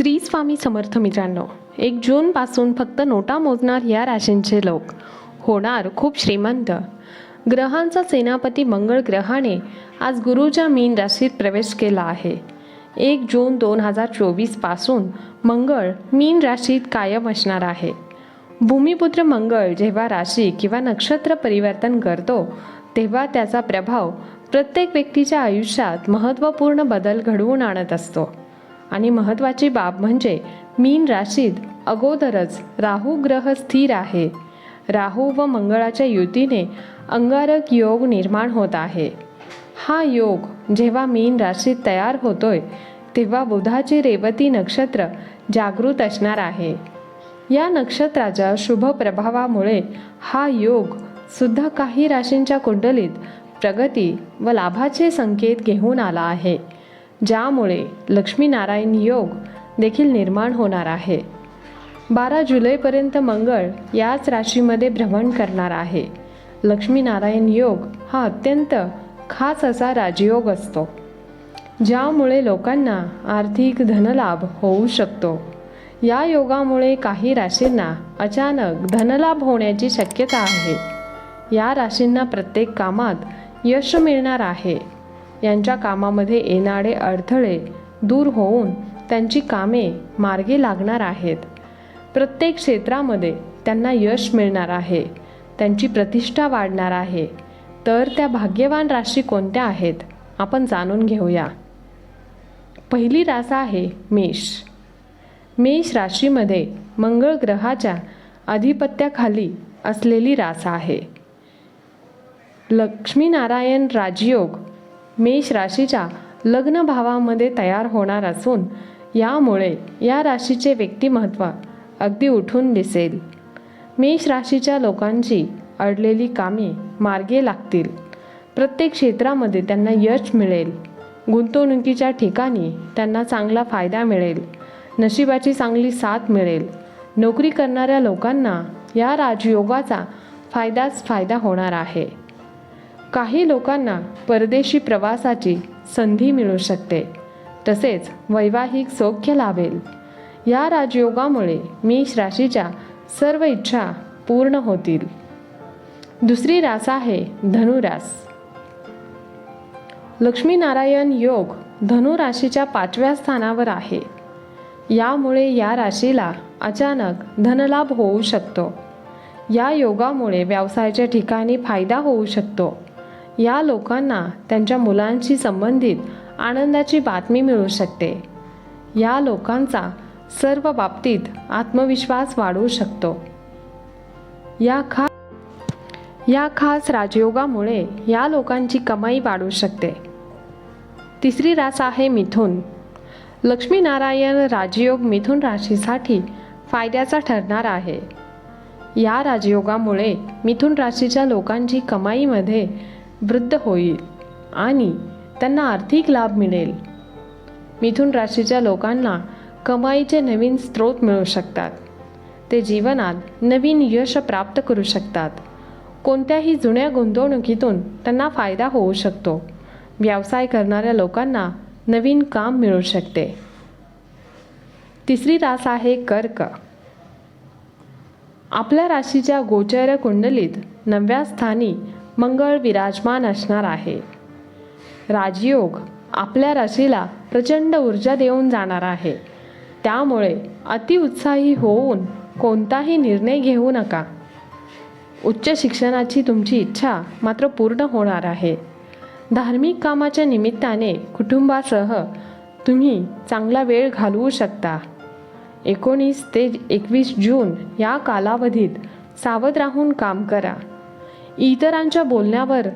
श्री स्वामी समर्थ मित्रांनो एक जूनपासून फक्त नोटा मोजणार या राशींचे लोक होणार खूप श्रीमंत. ग्रहांचा सेनापती मंगळ ग्रहाने आज गुरुच्या मीन राशीत प्रवेश केला आहे. एक जून दोन हजार चोवीसपासून मंगळ मीन राशीत कायम असणार आहे. भूमिपुत्र मंगळ जेव्हा राशी किंवा नक्षत्र परिवर्तन करतो तेव्हा त्याचा प्रभाव प्रत्येक व्यक्तीच्या आयुष्यात महत्त्वपूर्ण बदल घडवून आणत असतो. आणि महत्त्वाची बाब म्हणजे मीन राशीत अगोदरच राहू ग्रह स्थिर आहे. राहू व मंगळाच्या युतीने अंगारक योग निर्माण होत आहे. हा योग जेव्हा मीन राशीत तयार होतोय तेव्हा बुधाचे रेवती नक्षत्र जागृत असणार आहे. या नक्षत्राच्या शुभ प्रभावामुळे हा योग सुद्धा काही राशींच्या कुंडलीत प्रगती व लाभाचे संकेत घेऊन आला आहे. ज्यामुळे लक्ष्मीनारायण योग देखील निर्माण होणार आहे. बारा जुलैपर्यंत मंगळ याच राशीमध्ये भ्रमण करणार आहे. लक्ष्मीनारायण योग हा अत्यंत खास असा राजयोग असतो ज्यामुळे लोकांना आर्थिक धनलाभ होऊ शकतो. या योगामुळे काही राशींना अचानक धनलाभ होण्याची शक्यता आहे. या राशींना प्रत्येक कामात यश मिळणार आहे. यांच्या कामामध्ये येणारे अडथळे दूर होऊन त्यांची कामे मार्गी लागणार आहेत. प्रत्येक क्षेत्रामध्ये त्यांना यश मिळणार आहे. त्यांची प्रतिष्ठा वाढणार आहे. तर त्या भाग्यवान राशी कोणत्या आहेत? आपण जाणून घेऊया. पहिली रास आहे मेष. मेष राशीमध्ये मंगळ ग्रहाच्या अधिपत्याखाली असलेली रास आहे. लक्ष्मीनारायण राजयोग मेष राशीच्या लग्न भावामध्ये तयार होणार असून यामुळे या राशीचे व्यक्तिमत्व अगदी उठून दिसेल. मेष राशीच्या लोकांची अडलेली कामे मार्गे लागतील. प्रत्येक क्षेत्रामध्ये त्यांना यश मिळेल. गुंतवणुकीच्या ठिकाणी त्यांना चांगला फायदा मिळेल. नशिबाची चांगली साथ मिळेल. नोकरी करणाऱ्या लोकांना या राजयोगाचा फायदाच फायदा होणार आहे. काही लोकांना परदेशी प्रवासाची संधी मिळू शकते. तसेच वैवाहिक सौख्य लाभेल. या राजयोगामुळे मेष राशीच्या सर्व इच्छा पूर्ण होतील. दुसरी रास आहे धनुरास. लक्ष्मीनारायण योग धनु राशीच्या पाचव्या स्थानावर आहे. यामुळे या राशीला अचानक धनलाभ होऊ शकतो. या योगामुळे व्यवसायाच्या ठिकाणी फायदा होऊ शकतो. या लोकांना त्यांच्या मुलांशी संबंधित आनंदाची बातमी मिळू शकते. या लोकांचा सर्व बाबतीत आत्मविश्वास वाढू शकतो. या खा या खास राजयोगामुळे या लोकांची कमाई वाढू शकते. तिसरी रास आहे मिथुन. लक्ष्मीनारायण राजयोग मिथुन राशीसाठी फायद्याचा ठरणार आहे. या राजयोगामुळे मिथुन राशीच्या लोकांची कमाईमध्ये वृद्ध होईल आणि त्यांना आर्थिक लाभ मिळेल. मिथुन राशीच्या लोकांना कमाईचे नवीन स्रोत मिळू शकतात. ते जीवनात नवीन यश प्राप्त करू शकतात. कोणत्याही जुन्या गुंतवणुकीतून त्यांना फायदा होऊ शकतो. व्यवसाय करणाऱ्या लोकांना नवीन काम मिळू शकते. तिसरी रास आहे कर्क. आपल्या राशीच्या गोचर कुंडलीत नव्या स्थानी मंगळ विराजमान असणार आहे. राजयोग आपल्या राशीला प्रचंड ऊर्जा देऊन जाणार आहे. त्यामुळे अतिउत्साही होऊन कोणताही निर्णय घेऊ नका. उच्च शिक्षणाची तुमची इच्छा मात्र पूर्ण होणार आहे. धार्मिक कामाच्या निमित्ताने कुटुंबासह तुम्ही चांगला वेळ घालवू शकता. एकोणीस ते एकवीस जून या कालावधीत सावध राहून काम करा. इतरांच्या बोलण्यावर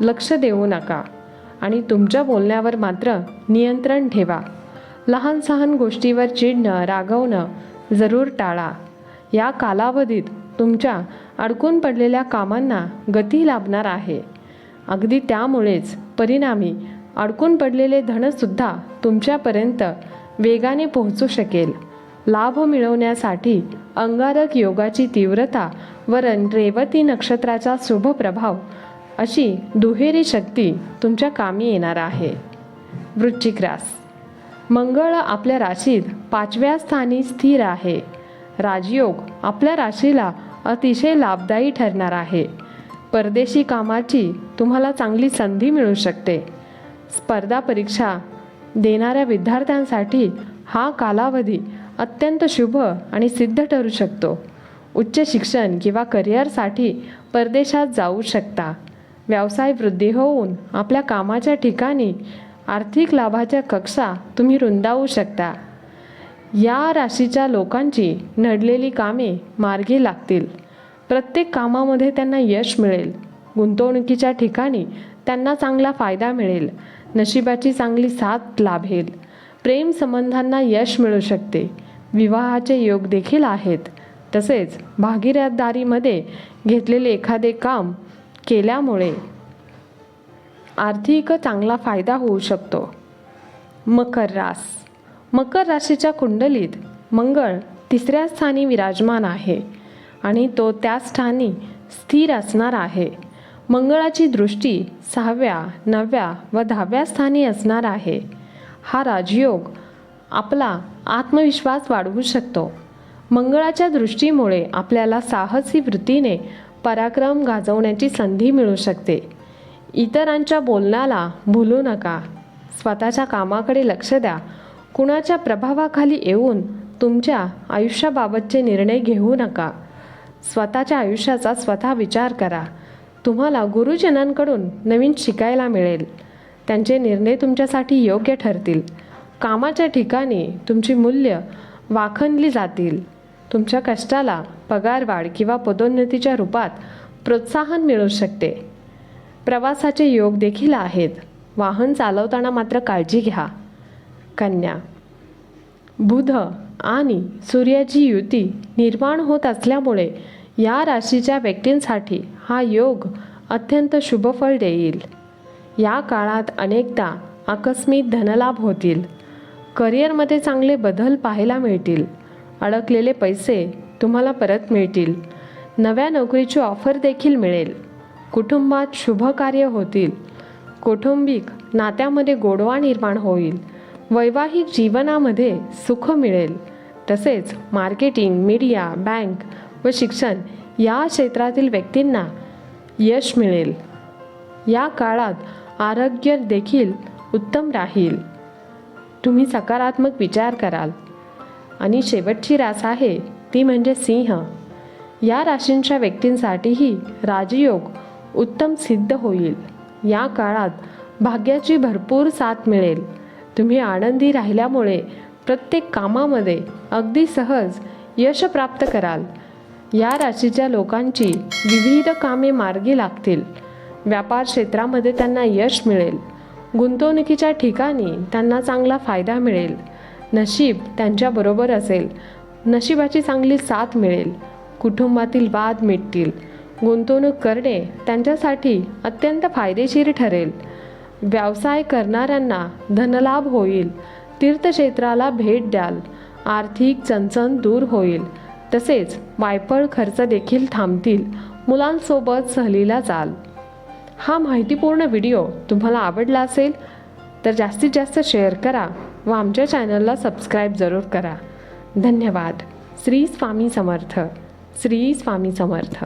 लक्ष देऊ नका आणि तुमच्या बोलण्यावर मात्र नियंत्रण ठेवा. लहान सहान गोष्टीवर चिडणं रागवणं जरूर टाळा. या कालावधीत तुमच्या अडकून पडलेल्या कामांना गती लाभणार आहे. अगदी त्यामुळेच परिणामी अडकून पडलेले धनसुद्धा तुमच्यापर्यंत वेगाने पोहोचू शकेल. लाभ मिळवण्यासाठी अंगारक योगाची तीव्रता वरण रेवती नक्षत्राचा शुभ प्रभाव अशी दुहेरी शक्ती तुमच्या कामी येणार आहे. वृश्चिक रास. मंगळ आपल्या राशीत पाचव्या स्थानी स्थिर आहे. राजयोग आपल्या राशीला अतिशय लाभदायी ठरणार आहे. परदेशी कामाची तुम्हाला चांगली संधी मिळू शकते. स्पर्धा परीक्षा देणाऱ्या विद्यार्थ्यांसाठी हा कालावधी अत्यंत शुभ आणि सिद्ध ठरू शकतो. उच्च शिक्षण किंवा करिअरसाठी परदेशात जाऊ शकता. व्यवसाय वृद्धी होऊन आपल्या कामाच्या ठिकाणी आर्थिक लाभाच्या कक्षा तुम्ही रुंदावू शकता. या राशीच्या लोकांची नडलेली कामे मार्गी लागतील. प्रत्येक कामामध्ये त्यांना यश मिळेल. गुंतवणुकीच्या ठिकाणी त्यांना चांगला फायदा मिळेल. नशिबाची चांगली साथ लाभेल. प्रेम संबंधांना यश मिळू शकते. विवाहाचे योग देखील आहेत. तसेच भागीदारीमध्ये घेतलेले एखादे काम केल्यामुळे आर्थिक चांगला फायदा होऊ शकतो. मकर रास. मकर राशीच्या कुंडलीत मंगळ तिसऱ्या स्थानी विराजमान आहे आणि तो त्या स्थानी स्थिर असणार आहे. मंगळाची दृष्टी सहाव्या नवव्या व दहाव्या स्थानी असणार आहे. हा राजयोग आपला आत्मविश्वास वाढवू शकतो. मंगळाच्या दृष्टीमुळे आपल्याला साहसी वृत्तीने पराक्रम गाजवण्याची संधी मिळू शकते. इतरांच्या बोलण्याला भूलू नका. स्वतःच्या कामाकडे लक्ष द्या. कुणाच्या प्रभावाखाली येऊन तुमच्या आयुष्याबाबतचे निर्णय घेऊ नका. स्वतःच्या आयुष्याचा स्वतः विचार करा. तुम्हाला गुरुजनांकडून नवीन शिकायला मिळेल. त्यांचे निर्णय तुमच्यासाठी योग्य ठरतील. कामाच्या ठिकाणी तुमची मूल्य वाखणली जातील. तुमच्या कष्टाला पगारवाढ किंवा पदोन्नतीच्या रूपात प्रोत्साहन मिळू शकते. प्रवासाचे योग देखील आहेत. वाहन चालवताना मात्र काळजी घ्या. कन्या. बुध आणि सूर्याची युती निर्माण होत असल्यामुळे या राशीच्या व्यक्तींसाठी हा योग अत्यंत शुभफळ देईल. या काळात अनेकदा आकस्मिक धनलाभ होतील. करिअरमध्ये चांगले बदल पाहायला मिळतील. अडकलेले पैसे तुम्हाला परत मिळतील. नव्या नोकरीची ऑफर देखील मिळेल. कुटुंबात शुभ कार्य होतील. कौटुंबिक नात्यामध्ये गोडवा निर्माण होईल. वैवाहिक जीवनामध्ये सुख मिळेल. तसेच मार्केटिंग मीडिया बँक व शिक्षण या क्षेत्रातील व्यक्तींना यश मिळेल. या काळात आरोग्य देखील उत्तम राहील. तुम्ही सकारात्मक विचार कराल. आणि शेवटची रास आहे ती म्हणजे सिंह. या राशींच्या व्यक्तींसाठीही राजयोग उत्तम सिद्ध होईल. या काळात भाग्याची भरपूर साथ मिळेल. तुम्ही आनंदी राहिल्यामुळे प्रत्येक कामामध्ये अगदी सहज यश प्राप्त कराल. या राशीच्या लोकांची विविध कामे मार्गी लागतील. व्यापार क्षेत्रामध्ये त्यांना यश मिळेल. गुंतवणुकीच्या ठिकाणी त्यांना चांगला फायदा मिळेल. नशीब त्यांच्याबरोबर असेल. नशिबाची चांगली साथ मिळेल. कुटुंबातील वाद मिटतील. गुंतवणूक करणे त्यांच्यासाठी अत्यंत फायदेशीर ठरेल. व्यवसाय करणाऱ्यांना धनलाभ होईल. तीर्थक्षेत्राला भेट द्याल. आर्थिक चणचण दूर होईल. तसेच वायफळ खर्च देखील थांबतील. मुलांसोबत सहलीला जाल. हा माहितीपूर्ण व्हिडिओ तुम्हाला आवडला असेल तर जास्तीत जास्त शेअर करा व आमच्या चॅनलला सबस्क्राईब जरूर करा. धन्यवाद. श्री स्वामी समर्थ. श्री स्वामी समर्थ.